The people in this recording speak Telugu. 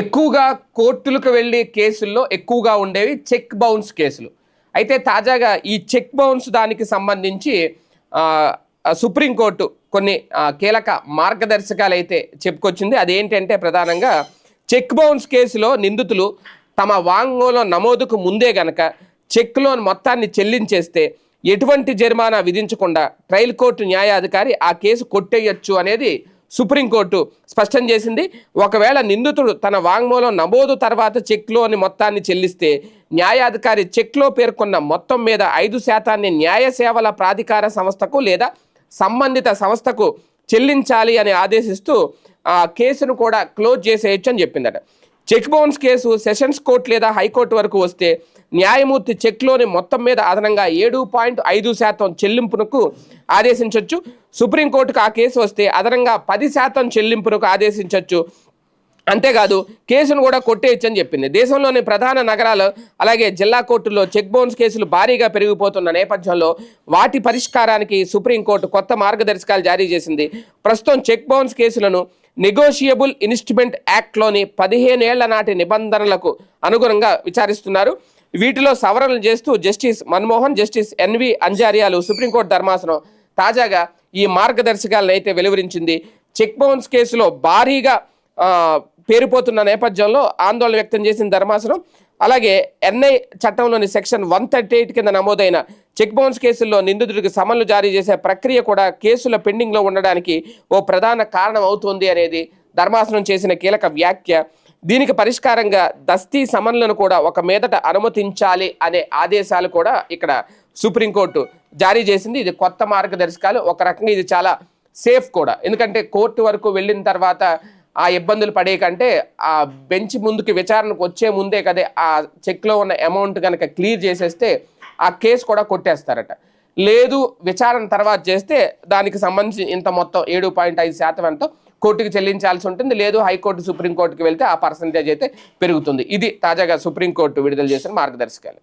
ఎక్కువగా కోర్టులకు వెళ్ళే కేసుల్లో ఎక్కువగా ఉండేవి చెక్ బౌన్స్ కేసులు. అయితే తాజాగా ఈ చెక్ బౌన్స్ దానికి సంబంధించి సుప్రీంకోర్టు కొన్ని కీలక మార్గదర్శకాలు అయితే చెప్పుకొచ్చింది. అదేంటంటే ప్రధానంగా చెక్ బౌన్స్ కేసులో నిందితులు తమ వాంగ్మూలం నమోదుకు ముందే గనక చెక్ లోన్ మొత్తాన్ని చెల్లించేస్తే ఎటువంటి జరిమానా విధించకుండా ట్రయల్ కోర్టు న్యాయాధికారి ఆ కేసు కొట్టేయచ్చు అనేది సుప్రీంకోర్టు స్పష్టం చేసింది ఒకవేళ నిందితుడు తన వాంగ్మూలం నమోదు తర్వాత చెక్లోని మొత్తాన్ని చెల్లిస్తే న్యాయాధికారి చెక్లో పేర్కొన్న మొత్తం మీద ఐదు శాతాన్ని న్యాయ సేవల ప్రాధికార సంస్థకు లేదా సంబంధిత సంస్థకు చెల్లించాలి అని ఆదేశిస్తూ ఆ కేసును కూడా క్లోజ్ చేసేయచ్చు అని చెప్పిందట. Check bounce case sessions court లేదా హైకోర్టు వరకు వస్తే న్యాయమూర్తి చెక్లోని మొత్తం మీద అదనంగా ఏడు పాయింట్ ఐదు శాతం చెల్లింపునకు ఆదేశించవచ్చు సుప్రీంకోర్టుకు ఆ కేసు వస్తే అదనంగా పది శాతం చెల్లింపునకు ఆదేశించవచ్చు అంతేకాదు కేసును కూడా కొట్టేయచ్చని చెప్పింది. దేశంలోని ప్రధాన నగరాలు అలాగే జిల్లా కోర్టుల్లో చెక్ బౌన్స్ కేసులు భారీగా పెరిగిపోతున్న నేపథ్యంలో వాటి పరిష్కారానికి సుప్రీంకోర్టు కొత్త మార్గదర్శకాలు జారీ చేసింది. ప్రస్తుతం చెక్ బౌన్స్ కేసులను నెగోషియబుల్ ఇన్స్ట్రుమెంట్ యాక్ట్లోని పదిహేనేళ్ళ నాటి నిబంధనలకు అనుగుణంగా విచారిస్తున్నారు. వీటిలో సవరణలు చేస్తూ జస్టిస్ మన్మోహన్ జస్టిస్ ఎన్వి అంజారియాలు సుప్రీంకోర్టు ధర్మాసనం తాజాగా ఈ మార్గదర్శకాలను అయితే వెలువరించింది. చెక్ బౌన్స్ కేసులో భారీగా పేరుపోతున్న నేపథ్యంలో ఆందోళన వ్యక్తం చేసిన ధర్మాసనం అలాగే ఎన్ఐ చట్టంలోని సెక్షన్ వన్ థర్టీ ఎయిట్ కింద నమోదైన చెక్ బౌన్స్ కేసుల్లో నిందితుడికి సమన్లు జారీ చేసే ప్రక్రియ కూడా కేసుల పెండింగ్లో ఉండడానికి ఓ ప్రధాన కారణం అవుతుంది అనేది ధర్మాసనం చేసిన కీలక వ్యాఖ్య. దీనికి పరిష్కారంగా దస్తీ సమన్లను కూడా ఒక మీదట అనుమతించాలి అనే ఆదేశాలు కూడా ఇక్కడ సుప్రీంకోర్టు జారీ చేసింది. ఇది కొత్త మార్గదర్శకాలు. ఒక రకంగా ఇది చాలా సేఫ్ కూడా. ఎందుకంటే కోర్టు వరకు వెళ్ళిన తర్వాత ఆ ఇబ్బందులు పడే కంటే ఆ బెంచ్ ముందుకి విచారణకు వచ్చే ముందే కదే ఆ చెక్లో ఉన్న అమౌంట్ కనుక క్లియర్ చేసేస్తే ఆ కేసు కూడా కొట్టేస్తారట. లేదు విచారణ తర్వాత చేస్తే దానికి సంబంధించి ఇంత మొత్తం ఏడు పాయింట్ ఐదు శాతం ఎంతో కోర్టుకి చెల్లించాల్సి ఉంటుంది. లేదు హైకోర్టు సుప్రీంకోర్టుకి వెళ్తే ఆ పర్సంటేజ్ అయితే పెరుగుతుంది. ఇది తాజాగా సుప్రీంకోర్టు విడుదల చేసిన మార్గదర్శకాలు.